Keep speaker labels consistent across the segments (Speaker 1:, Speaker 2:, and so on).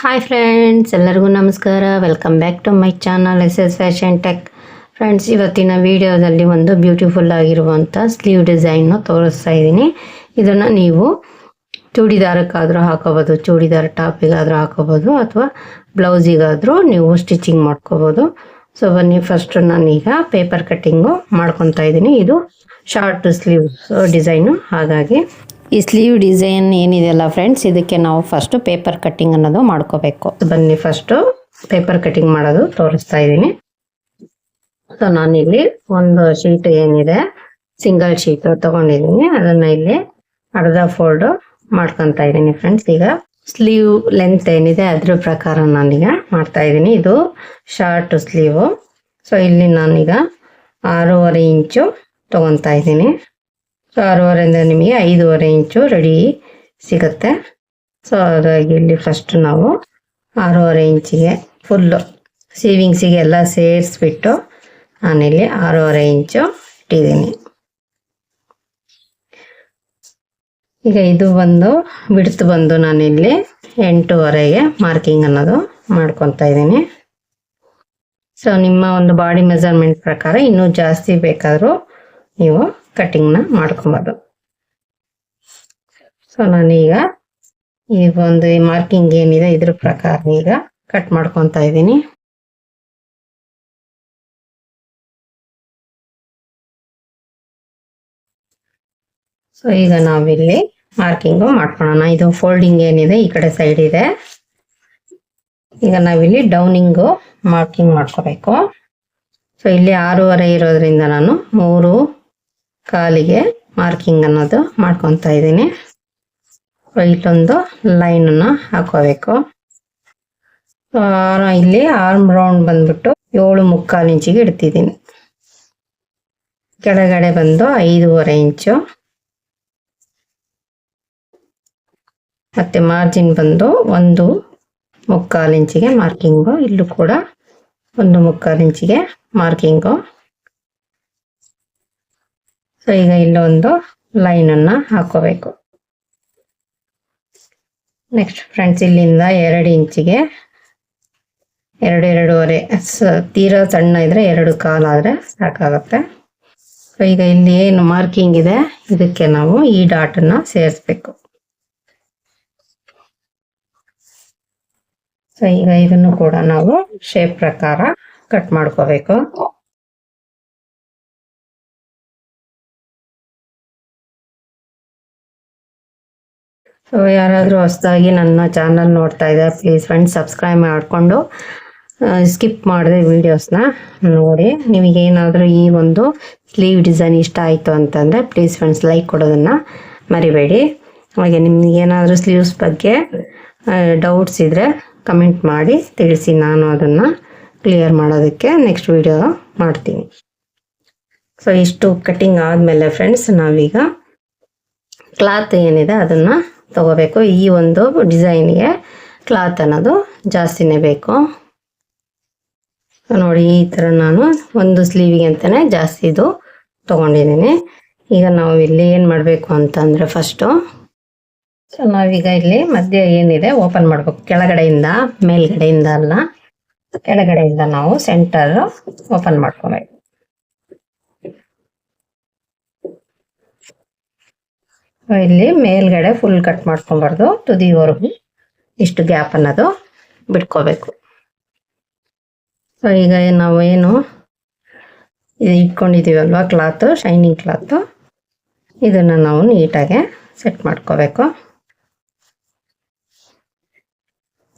Speaker 1: Hi friends ಎಲ್ಲರಿಗೂ ನಮಸ್ಕಾರ. Welcome back to my channel S S fashion tech friends ಇವತ್ತಿನ ವಿಡಿಯೋದಲ್ಲಿ ಒಂದು ಬ್ಯೂಟಿಫುಲ್ ಆಗಿರುವಂಥ ಸ್ಲೀವ್ ಡಿಸೈನ್ನ ತೋರಿಸ್ತಾ ಇದ್ದೀನಿ. ಇದನ್ನು ನೀವು ಚೂಡಿದಾರಕ್ಕಾದರೂ ಹಾಕೋಬೋದು, ಚೂಡಿದಾರ ಟಾಪಿಗಾದರೂ ಹಾಕೋಬೋದು, ಅಥವಾ ಬ್ಲೌಸಿಗಾದರೂ ನೀವು ಸ್ಟಿಚಿಂಗ್ ಮಾಡ್ಕೋಬೋದು. ಸೊ ಬನ್ನಿ ಫಸ್ಟ್ ನಾನೀಗ ಪೇಪರ್ ಕಟ್ಟಿಂಗು ಮಾಡ್ಕೊತಾ ಇದ್ದೀನಿ. ಇದು ಶಾರ್ಟ್ ಸ್ಲೀವ್ಸ್ ಡಿಸೈನು ಹಾಗಾಗಿ. ಈ ಸ್ಲೀವ್ ಡಿಸೈನ್ ಏನಿದೆಯಲ್ಲ ಫ್ರೆಂಡ್ಸ್, ಇದಕ್ಕೆ ನಾವು ಫಸ್ಟು ಪೇಪರ್ ಕಟ್ಟಿಂಗ್ ಅನ್ನೋದು ಮಾಡ್ಕೋಬೇಕು. ಬನ್ನಿ ಫಸ್ಟು ಪೇಪರ್ ಕಟ್ಟಿಂಗ್ ಮಾಡೋದು ತೋರಿಸ್ತಾ ಇದ್ದೀನಿ. ಸೊ ನಾನಿಲ್ಲಿ ಒಂದು ಶೀಟ್ ಏನಿದೆ ಸಿಂಗಲ್ ಶೀಟ್ ತಗೊಂಡಿದ್ದೀನಿ. ಅದನ್ನ ಇಲ್ಲಿ ಅರ್ಧ ಫೋಲ್ಡ್ ಮಾಡ್ಕೊತಾ ಇದ್ದೀನಿ ಫ್ರೆಂಡ್ಸ್ ಈಗ ಸ್ಲೀವ್ ಲೆಂತ್ ಏನಿದೆ, ಅದ್ರ ಪ್ರಕಾರ ನಾನೀಗ ಮಾಡ್ತಾ ಇದ್ದೀನಿ. ಇದು ಶಾರ್ಟ್ ಸ್ಲೀವು ಸೊ ಇಲ್ಲಿ ನಾನೀಗ ಆರೂವರೆ ಇಂಚು ತಗೊತಾ ಇದ್ದೀನಿ. ಆರೂವರೆಯಿಂದ ನಿಮಗೆ ಐದೂವರೆ ಇಂಚು ರೆಡಿ ಸಿಗುತ್ತೆ. ಸೊ ಹಾಗಾಗಿ ಇಲ್ಲಿ ಫಸ್ಟ್ ನಾವು ಆರೂವರೆ ಇಂಚಿಗೆ ಫುಲ್ಲು ಸೀವಿಂಗ್ಸಿಗೆ ಎಲ್ಲ ಸೇರಿಸ್ಬಿಟ್ಟು ನಾನಿಲ್ಲಿ ಆರೂವರೆ ಇಂಚು ಇಟ್ಟಿದ್ದೀನಿ. ಈಗ ಇದು ಬಂದು, ಬಿಡ್ತು ಬಂದು ನಾನಿಲ್ಲಿ ಎಂಟೂವರೆಗೆ ಮಾರ್ಕಿಂಗ್ ಅನ್ನೋದು ಮಾಡ್ಕೊತಾ ಇದ್ದೀನಿ. ಸೊ ನಿಮ್ಮ ಒಂದು ಬಾಡಿ ಮೆಜರ್ಮೆಂಟ್ ಪ್ರಕಾರ ಇನ್ನೂ ಜಾಸ್ತಿ ಬೇಕಾದರೂ ನೀವು ಕಟ್ಟಿಂಗ್ನ ಮಾಡ್ಕೊಬೋದು. ಸೊ ನಾನೀಗ ಈ ಒಂದು ಮಾರ್ಕಿಂಗ್ ಏನಿದೆ ಇದ್ರ ಪ್ರಕಾರ ಈಗ ಕಟ್ ಮಾಡ್ಕೊತಾ ಇದ್ದೀನಿ. ಸೊ ಈಗ ನಾವಿಲ್ಲಿ ಮಾರ್ಕಿಂಗು ಮಾಡ್ಕೊಳ್ಳೋಣ ಇದು ಫೋಲ್ಡಿಂಗ್ ಏನಿದೆ ಈ ಕಡೆ ಸೈಡ್ ಇದೆ. ಈಗ ನಾವಿಲ್ಲಿ ಡೌನಿಂಗು ಮಾರ್ಕಿಂಗ್ ಮಾಡ್ಕೋಬೇಕು. ಸೊ ಇಲ್ಲಿ ಆರೂವರೆ ಇರೋದ್ರಿಂದ ನಾನು ಮೂರು ಕಾಲಿಗೆ ಮಾರ್ಕಿಂಗ್ ಅನ್ನೋದು ಮಾಡ್ಕೊತಾ ಇದ್ದೀನಿ. ಒಂದು ಲೈನ್ ಅನ್ನು ಹಾಕೋಬೇಕು. ಇಲ್ಲಿ ಆರ್ಮ್ ರೌಂಡ್ ಬಂದ್ಬಿಟ್ಟು ಏಳು ಮುಕ್ಕಾಲು ಇಂಚಿಗೆ ಇಡ್ತಿದ್ದೀನಿ. ಕೆಳಗಡೆ ಬಂದು ಐದೂವರೆ ಇಂಚು. ಮತ್ತೆ ಮಾರ್ಜಿನ್ ಬಂದು ಒಂದು ಮುಕ್ಕಾಲು ಇಂಚಿಗೆ ಮಾರ್ಕಿಂಗು ಇಲ್ಲೂ ಕೂಡ ಒಂದು ಮುಕ್ಕಾಲು ಇಂಚಿಗೆ ಮಾರ್ಕಿಂಗು ಸೊ ಈಗ ಇಲ್ಲೊಂದು ಲೈನ್ ಅನ್ನ ಹಾಕೋಬೇಕು. ನೆಕ್ಸ್ಟ್ ಫ್ರೆಂಡ್ಸ್ ಇಲ್ಲಿಂದ ಎರಡು ಇಂಚಿಗೆ ಎರಡು ಎರಡೂವರೆ. ತೀರಾ ಸಣ್ಣ ಇದ್ರೆ ಎರಡು ಕಾಲಾದ್ರೆ ಸಾಕಾಗುತ್ತೆ. ಸೊ ಈಗ ಇಲ್ಲಿ ಏನು ಮಾರ್ಕಿಂಗ್ ಇದೆ? ಇದಕ್ಕೆ ನಾವು ಈ ಡಾಟ್ ಅನ್ನ ಸೇರಿಸ್ಬೇಕು. ಸೊ ಈಗ ಇದನ್ನು ಕೂಡ ನಾವು ಶೇಪ್ ಪ್ರಕಾರ ಕಟ್ ಮಾಡ್ಕೋಬೇಕು. ಸೊ ಯಾರಾದರೂ ಹೊಸದಾಗಿ ನನ್ನ ಚಾನಲ್ ನೋಡ್ತಾ ಇದ್ದಾರೆ ಪ್ಲೀಸ್ ಫ್ರೆಂಡ್ಸ್ ಸಬ್ಸ್ಕ್ರೈಬ್ ಮಾಡಿಕೊಂಡು ಸ್ಕಿಪ್ ಮಾಡಿದೆ ವೀಡಿಯೋಸ್ನ ನೋಡಿ. ನಿಮಗೇನಾದರೂ ಈ ಒಂದು ಸ್ಲೀವ್ ಡಿಸೈನ್ ಇಷ್ಟ ಆಯಿತು ಅಂತಂದರೆ ಪ್ಲೀಸ್ ಫ್ರೆಂಡ್ಸ್ ಲೈಕ್ ಕೊಡೋದನ್ನು ಮರಿಬೇಡಿ. ಹಾಗೆ ನಿಮ್ಗೆ ಏನಾದರೂ ಸ್ಲೀವ್ಸ್ ಬಗ್ಗೆ ಡೌಟ್ಸ್ ಇದ್ದರೆ ಕಮೆಂಟ್ ಮಾಡಿ, ತಿಳಿಸಿ ನಾನು ಅದನ್ನು ಕ್ಲಿಯರ್ ಮಾಡೋದಕ್ಕೆ ನೆಕ್ಸ್ಟ್ ವಿಡಿಯೋ ಮಾಡ್ತೀನಿ. ಸೊ ಇಷ್ಟು ಕಟ್ಟಿಂಗ್ ಆದಮೇಲೆ ಫ್ರೆಂಡ್ಸ್ ನಾವೀಗ ಕ್ಲಾತ್ ಏನಿದೆ ಅದನ್ನು ತಗೋಬೇಕು. ಈ ಒಂದು ಡಿಸೈನ್ಗೆ ಕ್ಲಾತ್ ಅನ್ನೋದು ಜಾಸ್ತಿನೇ ಬೇಕು. ನೋಡಿ, ಈ ಥರ ನಾನು ಒಂದು ಸ್ಲೀವಿಗೆ ಅಂತಲೇ ಜಾಸ್ತಿ ಇದು ತೊಗೊಂಡಿದ್ದೀನಿ. ಈಗ ನಾವು ಇಲ್ಲಿ ಏನು ಮಾಡಬೇಕು ಅಂತಂದರೆ ಫಸ್ಟು ಸೊ ನಾವೀಗ ಇಲ್ಲಿ ಮಧ್ಯ ಏನಿದೆ ಓಪನ್ ಮಾಡಬೇಕು. ಕೆಳಗಡೆಯಿಂದ, ಮೇಲ್ಗಡೆಯಿಂದ ಅಲ್ಲ, ಕೆಳಗಡೆಯಿಂದ ನಾವು ಸೆಂಟರ್ ಓಪನ್ ಮಾಡ್ಕೋಬೇಕು. ಇಲ್ಲಿ ಮೇಲ್ಗಡೆ ಫುಲ್ ಕಟ್ ಮಾಡ್ಕೊಬಾರ್ದು ತುದಿವರೆಗೂ ಇಷ್ಟು ಗ್ಯಾಪ್ ಅನ್ನೋದು ಬಿಟ್ಕೋಬೇಕು. ಸೊ ಈಗ ನಾವು ಏನು ಇಟ್ಕೊಂಡಿದ್ದೀವಲ್ವ ಕ್ಲಾತು ಶೈನಿಂಗ್ ಕ್ಲಾತು ಇದನ್ನು ನಾವು ನೀಟಾಗೆ ಸೆಟ್ ಮಾಡ್ಕೋಬೇಕು.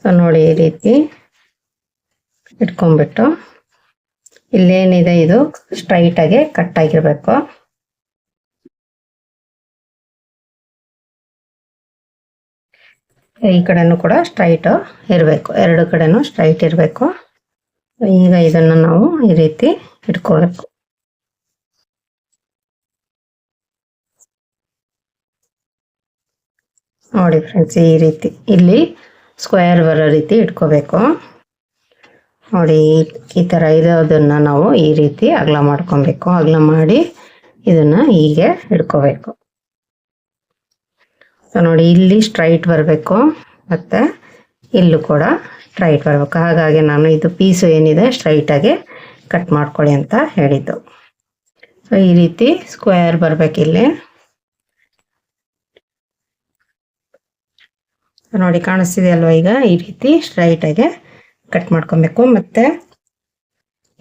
Speaker 1: ಸೊ ನೋಡಿ ಈ ರೀತಿ ಇಟ್ಕೊಂಡ್ಬಿಟ್ಟು ಇಲ್ಲೇನಿದೆ ಇದು? ಸ್ಟ್ರೈಟಾಗೆ ಕಟ್ ಆಗಿರಬೇಕು. ಈ ಕಡೆನೂ ಕೂಡ ಸ್ಟ್ರೈಟ್ ಇರಬೇಕು. ಎರಡು ಕಡೆನೂ ಸ್ಟ್ರೈಟ್ ಇರಬೇಕು. ಈಗ ಇದನ್ನು ನಾವು ಈ ರೀತಿ ಇಟ್ಕೋಬೇಕು. ನೋಡಿ ಫ್ರೆಂಡ್ಸ್ ಈ ರೀತಿ. ಇಲ್ಲಿ ಸ್ಕ್ವೇರ್ ಬರೋ ರೀತಿ ಇಟ್ಕೋಬೇಕು. ನೋಡಿ, ಈ ಥರ ಇರೋದನ್ನು ನಾವು ಈ ರೀತಿ ಅಗಲ ಮಾಡ್ಕೊಬೇಕು. ಅಗಲ ಮಾಡಿ ಇದನ್ನು ಹೀಗೆ ಇಟ್ಕೋಬೇಕು. ಸೊ ನೋಡಿ, ಇಲ್ಲಿ ಸ್ಟ್ರೈಟ್ ಬರಬೇಕು. ಮತ್ತು ಇಲ್ಲೂ ಕೂಡ ಸ್ಟ್ರೈಟ್ ಬರಬೇಕು. ಹಾಗಾಗಿ ನಾನು ಇದು ಪೀಸು ಏನಿದೆ ಸ್ಟ್ರೈಟಾಗಿ ಕಟ್ ಮಾಡ್ಕೊಳ್ಳಿ ಅಂತ ಹೇಳಿದ್ದು. ಸೊ ಈ ರೀತಿ ಸ್ಕ್ವೇರ್ ಬರಬೇಕು ಇಲ್ಲಿ. ನೋಡಿ, ಕಾಣಿಸ್ತಿದೆ ಅಲ್ವಾ ಈಗ? ಈ ರೀತಿ ಸ್ಟ್ರೈಟಾಗಿ ಕಟ್ ಮಾಡ್ಕೊಬೇಕು. ಮತ್ತೆ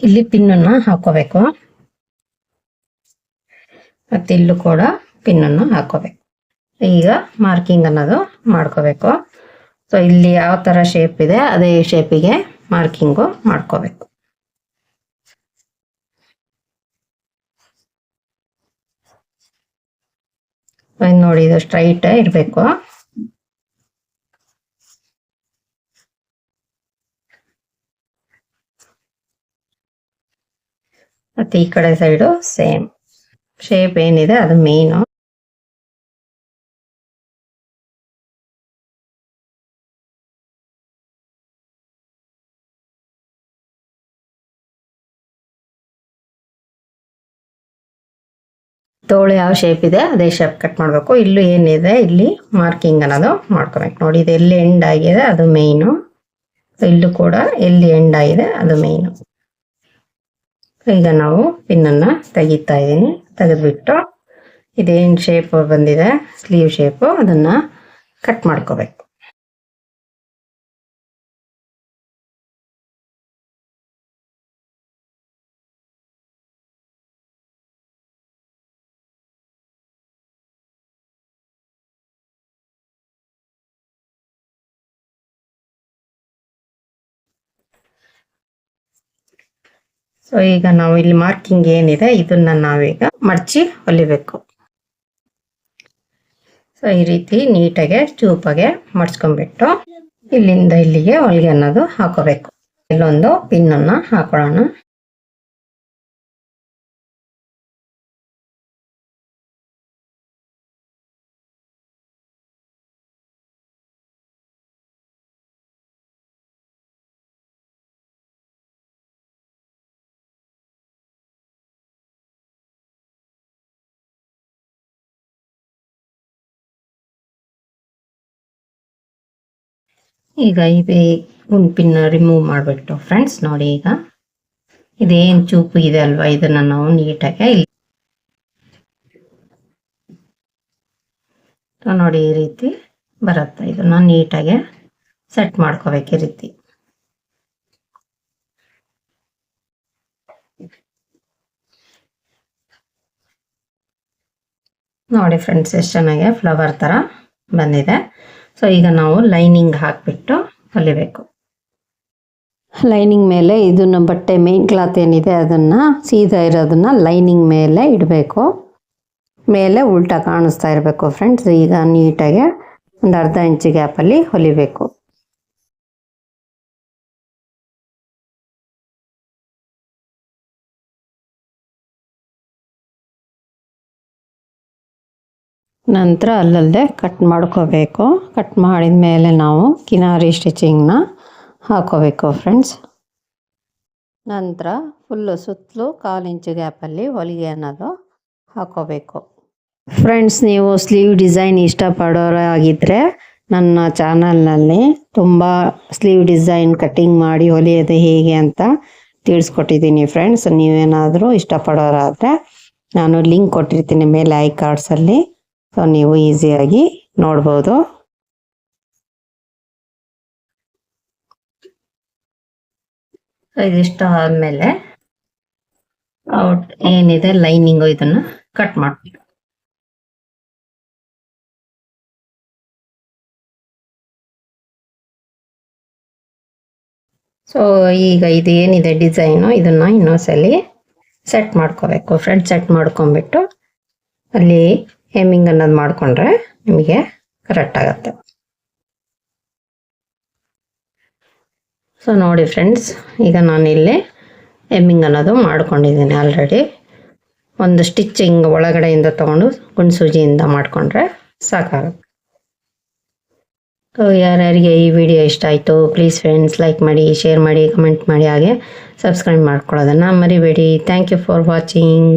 Speaker 1: ಇಲ್ಲಿ ಪಿನ್ನನ್ನು ಹಾಕೋಬೇಕು. ಮತ್ತೆ ಇಲ್ಲೂ ಕೂಡ ಪಿನ್ನನ್ನು ಹಾಕೋಬೇಕು. ಈಗ ಮಾರ್ಕಿಂಗ್ ಅನ್ನೋದು ಮಾಡ್ಕೋಬೇಕು. ಸೊ ಇಲ್ಲಿ ಯಾವ ಥರ ಶೇಪ್ ಇದೆ, ಅದೇ ಶೇಪಿಗೆ ಮಾರ್ಕಿಂಗು ಮಾಡ್ಕೋಬೇಕು. ನೋಡಿ, ಇದು ಸ್ಟ್ರೈಟ್ ಇರಬೇಕು. ಮತ್ತೆ ಈ ಕಡೆ ಸೈಡು ಸೇಮ್ ಶೇಪ್ ಏನಿದೆ, ಅದು ಮೇನು ತೋಳು ಯಾವ ಶೇಪ್ ಇದೆ, ಅದೇ ಶೇಪ್ ಕಟ್ ಮಾಡಬೇಕು. ಇಲ್ಲೂ ಏನಿದೆ, ಇಲ್ಲಿ ಮಾರ್ಕಿಂಗ್ ಅನ್ನೋದು ಮಾಡ್ಕೋಬೇಕು. ನೋಡಿ, ಇದು ಎಲ್ಲಿ ಎಂಡ್ ಆಗಿದೆ, ಅದು ಮೇಯ್ನು ಇಲ್ಲೂ ಕೂಡ ಎಲ್ಲಿ ಎಂಡ್ ಆಗಿದೆ, ಅದು ಮೇಯ್ನು ಈಗ ನಾವು ಪಿನ್ನನ್ನು ತೆಗಿತಾ ಇದ್ದೀನಿ. ತೆಗೆದ್ಬಿಟ್ಟು ಇದೇನು ಶೇಪ್ ಬಂದಿದೆ ಸ್ಲೀವ್ ಶೇಪು ಅದನ್ನು ಕಟ್ ಮಾಡ್ಕೋಬೇಕು. ಸೊ ಈಗ ನಾವು ಇಲ್ಲಿ ಮಾರ್ಕಿಂಗ್ ಏನಿದೆ, ಇದನ್ನ ನಾವೀಗ ಮಡಚಿ ಹೊಲಿಬೇಕು. ಸೊ ಈ ರೀತಿ ನೀಟಾಗೆ ಚೂಪಾಗೆ ಮಡ್ಸ್ಕೊಂಡ್ಬಿಟ್ಟು ಇಲ್ಲಿಂದ ಇಲ್ಲಿಗೆ ಹೊಲಿಗೆ ಅನ್ನೋದು ಹಾಕೋಬೇಕು. ಇಲ್ಲೊಂದು ಪಿನ್ ಹಾಕೊಳ್ಳೋಣ. ಈಗ ಇದೇ. ಉಂಪಿನ ರಿಮೂವ್ ಮಾಡಿಬಿಟ್ಟು. ಫ್ರೆಂಡ್ಸ್ ನೋಡಿ ಈಗ. ಇದೇನು ಚೂಪು ಇದೆ ಅಲ್ವಾ? ಇದನ್ನ ನಾವು ನೀಟಾಗಿ ಇಲ್ಲಿ. ನೋಡಿ ಈ ರೀತಿ ಬರುತ್ತೆ. ಇದನ್ನ ನೀಟಾಗಿ ಸೆಟ್ ಮಾಡ್ಕೋಬೇಕು ಈ ರೀತಿ. ನೋಡಿ ಫ್ರೆಂಡ್ಸ್ ಎಷ್ಟು ಚೆನ್ನಾಗಿ ಫ್ಲವರ್ ಥರ ಬಂದಿದೆ. ಸೊ ಈಗ ನಾವು ಲೈನಿಂಗ್ ಹಾಕಿಬಿಟ್ಟು ಹೊಲಿಬೇಕು. ಲೈನಿಂಗ್ ಮೇಲೆ ಇದು ನಮ್ಮ ಬಟ್ಟೆ ಮೇನ್ ಕ್ಲಾತ್ ಏನಿದೆ ಅದನ್ನು ಸೀದಾ ಇರೋದನ್ನ ಲೈನಿಂಗ್ ಮೇಲೆ ಇಡಬೇಕು. ಮೇಲೆ ಉಲ್ಟಾ ಕಾಣಿಸ್ತಾ ಇರಬೇಕು ಫ್ರೆಂಡ್ಸ್ ಈಗ ನೀಟಾಗಿ ಒಂದು ಅರ್ಧ ಇಂಚು ಗ್ಯಾಪಲ್ಲಿ ಹೊಲಿಬೇಕು. ನಂತರ ಅಲ್ಲಲ್ಲದೆ ಕಟ್ ಮಾಡ್ಕೋಬೇಕು. ಕಟ್ ಮಾಡಿದ ಮೇಲೆ ನಾವು ಕಿನಾರಿ ಸ್ಟಿಚಿಂಗ್ನ ಹಾಕೋಬೇಕು ಫ್ರೆಂಡ್ಸ್ ನಂತರ ಫುಲ್ಲು ಸುತ್ತಲೂ ಕಾಲು ಇಂಚು ಗ್ಯಾಪಲ್ಲಿ ಹೊಲಿಗೆ ಅನ್ನೋದು ಹಾಕೋಬೇಕು. ಫ್ರೆಂಡ್ಸ್ ನೀವು ಸ್ಲೀವ್ ಡಿಸೈನ್ ಇಷ್ಟಪಡೋರಾಗಿದ್ದರೆ ನನ್ನ ಚಾನಲ್ನಲ್ಲಿ ತುಂಬ ಸ್ಲೀವ್ ಡಿಸೈನ್ ಕಟ್ಟಿಂಗ್ ಮಾಡಿ ಹೊಲಿಯೋದು ಹೇಗೆ ಅಂತ ತಿಳಿಸ್ಕೊಟ್ಟಿದ್ದೀನಿ ಫ್ರೆಂಡ್ಸ್ ನೀವೇನಾದರೂ ಇಷ್ಟಪಡೋರಾದರೆ ನಾನು ಲಿಂಕ್ ಕೊಟ್ಟಿರ್ತೀನಿ ಮೇಲೆ ಐ ಕಾರ್ಡ್ಸಲ್ಲಿ ಸೊ ನೀವು ಈಸಿಯಾಗಿ ನೋಡ್ಬೋದು. ಇದಿಷ್ಟು ಆದ್ಮೇಲೆ ಔಟ್ ಏನಿದೆ, ಲೈನಿಂಗು ಇದನ್ನ ಕಟ್ ಮಾಡ್ಬೇಕು ಸೊ ಈಗ ಇದು ಏನಿದೆ ಡಿಸೈನು, ಇದನ್ನ ಇನ್ನೊಂದ್ಸಲಿ ಸೆಟ್ ಮಾಡ್ಕೋಬೇಕು. ಫ್ರಂಟ್ ಸೆಟ್ ಮಾಡ್ಕೊಂಬಿಟ್ಟು ಅಲ್ಲಿ ಹೇಮಿಂಗ್ ಅನ್ನೋದು ಮಾಡಿಕೊಂಡ್ರೆ ನಿಮಗೆ ಕರೆಕ್ಟ್ ಆಗುತ್ತೆ. ಸೊ ನೋಡಿ ಫ್ರೆಂಡ್ಸ್ ಈಗ ನಾನಿಲ್ಲಿ ಹೆಮ್ಮಿಂಗ್ ಅನ್ನೋದು ಮಾಡ್ಕೊಂಡಿದ್ದೀನಿ ಆಲ್ರೆಡಿ ಒಂದು ಸ್ಟಿಚ್ಚಿಂಗ್ ಒಳಗಡೆಯಿಂದ ತೊಗೊಂಡು ಗುಣಸೂಜಿಯಿಂದ ಮಾಡಿಕೊಂಡ್ರೆ ಸಾಕಾಗುತ್ತೆ. ಸೊ ಯಾರ್ಯಾರಿಗೆ ಈ ವಿಡಿಯೋ ಇಷ್ಟ ಆಯಿತು ಪ್ಲೀಸ್ ಫ್ರೆಂಡ್ಸ್ ಲೈಕ್ ಮಾಡಿ ಶೇರ್ ಮಾಡಿ ಕಮೆಂಟ್ ಮಾಡಿ, ಹಾಗೆ ಸಬ್ಸ್ಕ್ರೈಬ್ ಮಾಡ್ಕೊಳ್ಳೋದನ್ನು ಮರಿಬೇಡಿ. Thank you for watching